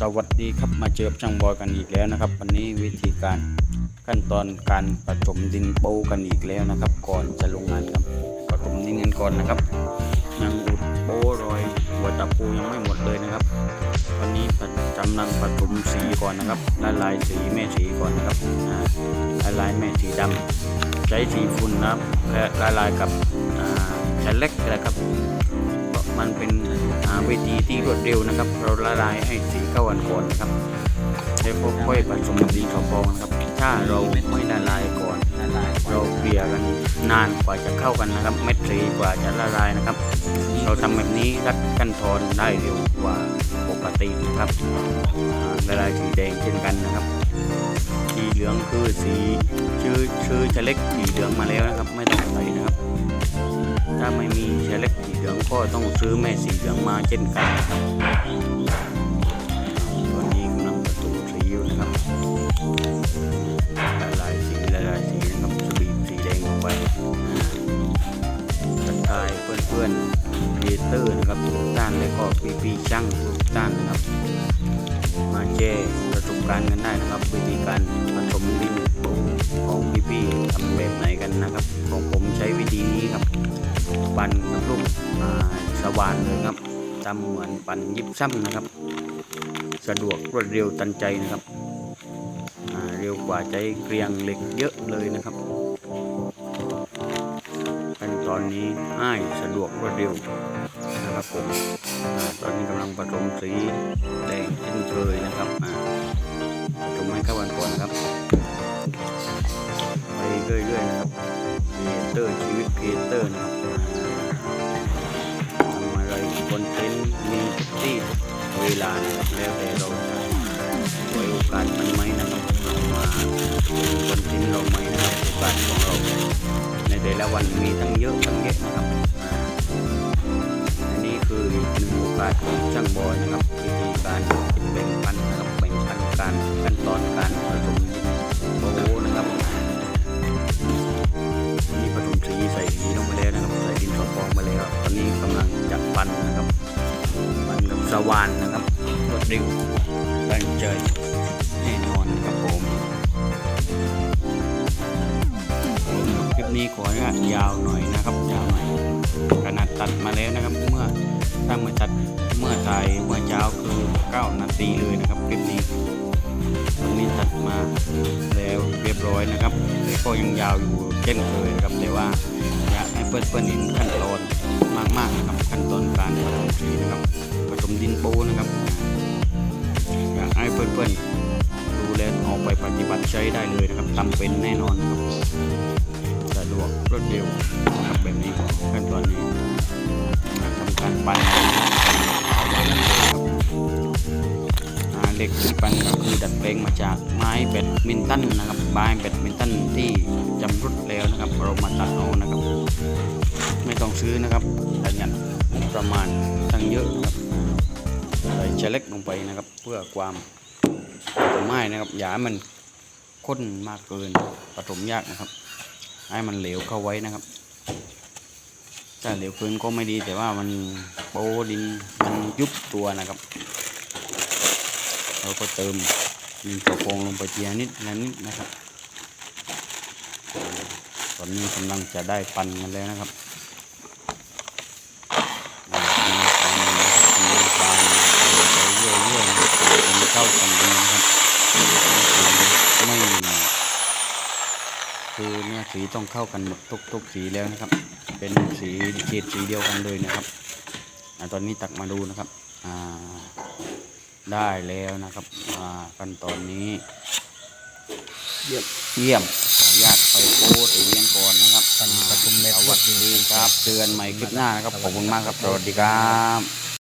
สวัสดีครับมาเจอกับช่างบอยกันอีกแล้วนะครับ วันนี้วิธีการขั้นตอนการผสมดินโป้กันอีกแล้วนะครับ ก่อนจะลงงานครับผสมดินกันก่อนนะครับยังอุดโป้รอยหัวตะปูยังไม่หมดเลยนะครับ วันนี้จำลังผสมสีก่อนนะครับละลายสีแม่สีก่อนนะครับละลายแม่สีดำใช้สีฝุ่นนะครับละลายกับอ่าแฉลเล็กนะครับเพราะมันเป็น วิธีที่รวดเร็วนะครับ เราละลายให้สีเข้ากันก่อนนะครับแล้วก็ค่อยผสมดินสอพองนะครับ ถ้าเราไม่ละลายก่อน เราเกลี่ยกันนานกว่าจะเข้ากันนะครับ เม็ดสีกว่าจะละลายนะครับ เราทำแบบนี้รัดขั้นตอนได้เร็วกว่าปกตินะครับละลายสีแดงเช่นกันนะครับ สีเหลืองคือสีชื่อชื่อจะเล็กสีเหลืองมาแล้วนะครับไม่ ถ้าไม่มีเชลเล็กสีเหลืองก็ต้องซื้อแม่สีเหลืองมาเช่นกันครับตอนนี้กำลังผสมสีอยู่นะครับละลายสีละลายสีนะครับสบีบสีแดงลงไปทักทายเพื่อนๆครีเอเตอร์นะครับทุกท่านและก็พี่พี่ๆช่างทุกท่านนะครับ มาแชร์ประสบการณ์กันได้นะครับ วิธีการผสมดินปูของพี่พี่ๆทำแบบไหนกันนะครับ ของผมใช้ ปั่นกับลูกสว่านเลยครับทำเหมือนปั่นยิบซ้ำนะครับ สะดวกรวดเร็วทันใจนะครับเร็วกว่าใจเกรียงเหล็กเยอะเลยนะครับขั้นตอนนี้ง่ายสะดวกรวดเร็วนะครับผมอตอนนี้กำลังผสมสีแดงเช่นเคยนะครับอ่าผสมให้เข้ากันก่อนนะครับไปเรื่อยๆนะครับเอเตอร์ชีวิตเอเตอร์นะครับ ลานะครับแล้วแต่เราจะไว้โอกาสมันไหมนะครับเรามาคอนเทนต์เราไหมนะครับโอกาสของเรา ในแต่ละวันมีทั้งเยอะทั้งแยะนะครับอันนี้คือหนึ่งโอกาสของช่างบอยนะครับวิธีการแบ่งปันนะครับแบ่งปันการขั้นตอนการ รวดเร็วตั้งใจแน่นอนครับผมคลิปนี้ขออนุญาตยาวหน่อยนะครับ ยาวหน่อยขนาดตัดมาแล้วนะครับ เมื่อถ้าเมื่อตัดเมื่อถ่ายเมื่อเช้าคือ 9 นาทีเลยนะครับคลิปนี้ตอนนี้ตัดมาแล้วเรียบร้อยนะครับแต่ก็ยังยาวอยู่เช่นเคยนะครับแต่ว่าอยากให้เพื่อนเพื่อนๆเห็นขั้นตอนมากๆ เพื่อนเพื่อนๆดูแลออกไปปฏิบัติใช้ได้เลยนะครับทำเป็นแน่นอนครับสะดวกรวดเร็วนะครับแบบนี้ขั้นตอนนี้ทำการปั่นนะครับเหล็กที่ปั้นก็คือดัดแปลงมาจากไม้แบดมินตันนะครับไม้แบดมินตันที่จำรุดแล้วนะครับเรามาตัดเอานะครับ ไม่ต้องซื้อนะครับประหยัดประมาณทั้งเยอะนะครับใส่เชลเล็กลงไปนะครับเพื่อความ ผมให้นะครับ อย่าให้มันข้นมากเกินผสมยากนะครับ ให้มันเหลวเข้าไว้นะครับ ถ้าเหลวเกินก็ไม่ดีแต่ว่ามันโปดินมันยุบตัวนะครับ เราก็เติมดินกระโปงลงไปทีละนิดละนิดนะครับ ตอนนี้กำลังจะได้ปั่นกันแล้วนะครับอ่าปั่นปั่นปั่นไปเรื่อยๆนะครับจนเข้ากันดีนะครับไม่ คือเนี่ยสีต้องเข้ากันหมดทุกทุกสีแล้วนะครับ เป็นสีเฉดสีเดียวกันเลยนะครับอ่าตอนนี้ตักมาดูนะครับอ่าได้แล้วนะครับอ่าขั้นตอนนี้เยี่ยมเยี่ยมขออนุญาตไปโพสต์เรียนก่อนนะครับท่านประชุมในสวัสดีครับเตือนใหม่คลิปหน้านะครับขอบคุณมากครับสวัสดีครับ